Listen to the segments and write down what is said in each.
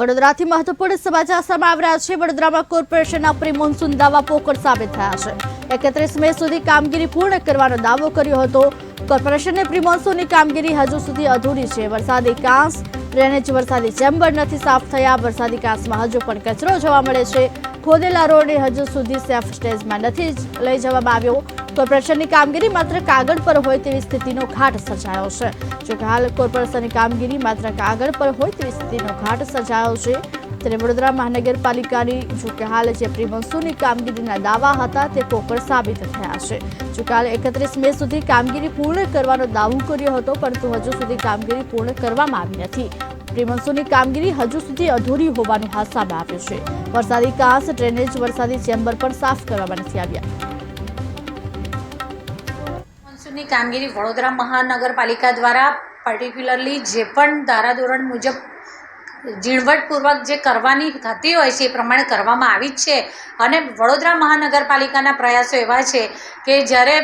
વડોદરાથી મહત્વપૂર્ણ સમાચાર સામે આવ્યા છે. વડોદરામાં કોર્પોરેશનના પ્રી મોન્સૂન દાવા પોકળ સાબિત થયા છે. એકત્રીસ મે સુધી કામગીરી પૂર્ણ કરવાનો દાવો કર્યો હતો. કોર્પોરેશનને પ્રી મોન્સૂનની કામગીરી હજુ સુધી અધૂરી છે. વરસાદી કાંસ, ડ્રેનેજ વરસાદી ચેમ્બર નથી સાફ થયા. વરસાદી કાંસમાં હજુ પણ કચરો જોવા મળે છે. ખોદેલા રોડને હજુ સુધી સેફ સ્ટેજમાં નથી લઈ જવામાં આવ્યો. કોર્પોરેશનની કામગીરી માત્ર કાગળ પર હોય તેવી સ્થિતિનો ઘાટ સર્જાયો છે. જોકે હાલ કોર્પોરેશનની કામગીરી માત્ર કાગળ પર હોય તેવી સ્થિતિનો ઘાટ સર્જાયો છે. ત્યારે વડોદરા મહાનગરપાલિકાની જોકે હાલ જે પ્રી કામગીરીના દાવા હતા તે પોકળ સાબિત થયા છે. જોકે હાલ એકત્રીસ મે સુધી કામગીરી પૂર્ણ કરવાનો દાવો કર્યો હતો, પરંતુ હજુ સુધી કામગીરી પૂર્ણ કરવામાં આવી નથી. પ્રી કામગીરી હજુ સુધી અધૂરી હોવાનું હાથ સામે આવ્યું છે. વરસાદી કાંસ, ડ્રેનેજ વરસાદી ચેમ્બર પણ સાફ કરવામાં નથી આવ્યા. મોન્સૂનની કામગીરી વડોદરા મહાનગરપાલિકા દ્વારા પર્ટિક્યુલરલી જે પણ ધારાધોરણ મુજબ ઝીણવટપૂર્વક જે કરવાની થતી હોય છે એ પ્રમાણે કરવામાં આવી જ છે. અને વડોદરા મહાનગરપાલિકાના પ્રયાસો એવા છે કે જ્યારે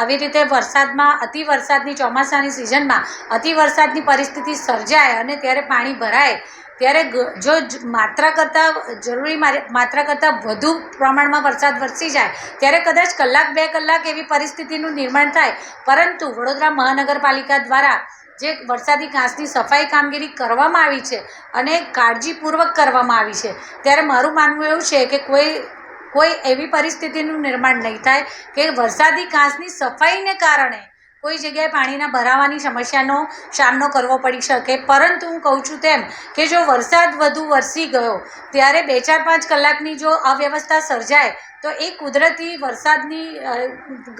આવી રીતે વરસાદમાં, અતિ વરસાદની ચોમાસાની સિઝનમાં અતિ વરસાદની પરિસ્થિતિ સર્જાય અને ત્યારે પાણી ભરાય, ત્યારે જો માત્રા કરતાં, જરૂરી માત્રા કરતાં વધુ પ્રમાણમાં વરસાદ વરસી જાય, ત્યારે કદાચ કલાક બે કલાક એવી પરિસ્થિતિનું નિર્માણ થાય. પરંતુ વડોદરા મહાનગરપાલિકા દ્વારા જે વરસાદી ઘાસની સફાઈ કામગીરી કરવામાં આવી છે અને કાળજીપૂર્વક કરવામાં આવી છે. ત્યારે મારું માનવું એવું છે કે કોઈ કોઈ એવી પરિસ્થિતિનું નિર્માણ નહીં થાય કે વરસાદી ઘાસની સફાઈને કારણે કોઈ જગ્યાએ પાણીના ભરાવાની સમસ્યાનો સામનો કરવો પડી શકે. પરંતુ હું કહું છું તેમ કે જો વરસાદ વધુ વરસી ગયો, ત્યારે બે ચાર પાંચ કલાકની જો અવ્યવસ્થા સર્જાય તો એ કુદરતી વરસાદની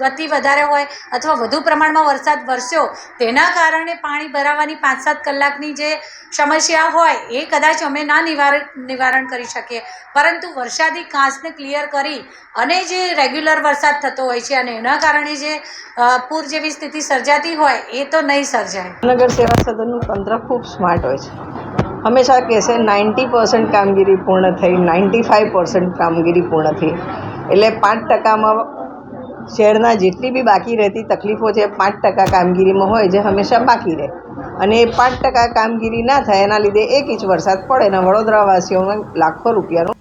ગતિ વધારે હોય અથવા વધુ પ્રમાણમાં વરસાદ વરસ્યો, તેના કારણે પાણી ભરાવાની પાંચ સાત કલાકની જે સમસ્યા હોય, એ કદાચ અમે ના નિવારણ નિવારણ કરી શકીએ. પરંતુ વરસાદી કાંસને ક્લિયર કરી અને જે રેગ્યુલર વરસાદ થતો હોય છે અને એના કારણે જે પૂર જેવી સ્થિતિ સર્જાતી હોય, એ તો નહીં સર્જાય. નગર સેવા સદનનું તંત્ર ખૂબ સ્માર્ટ હોય છે. હંમેશા કહેશે નાઇન્ટી પર્સન્ટ કામગીરી પૂર્ણ થઈ, નાઇન્ટી ફાઇવ પર્સન્ટ કામગીરી પૂર્ણ થઈ. એટલે પાંચ ટકામાં શહેરના જેટલી બી બાકી રહેતી તકલીફો છે, પાંચ ટકા કામગીરીમાં હોય જે હંમેશા બાકી રહે. અને એ પાંચ ટકા કામગીરી ના થાય, એના લીધે એક ઇંચ વરસાદ પડે અને વડોદરાવાસીઓને લાખો રૂપિયાનું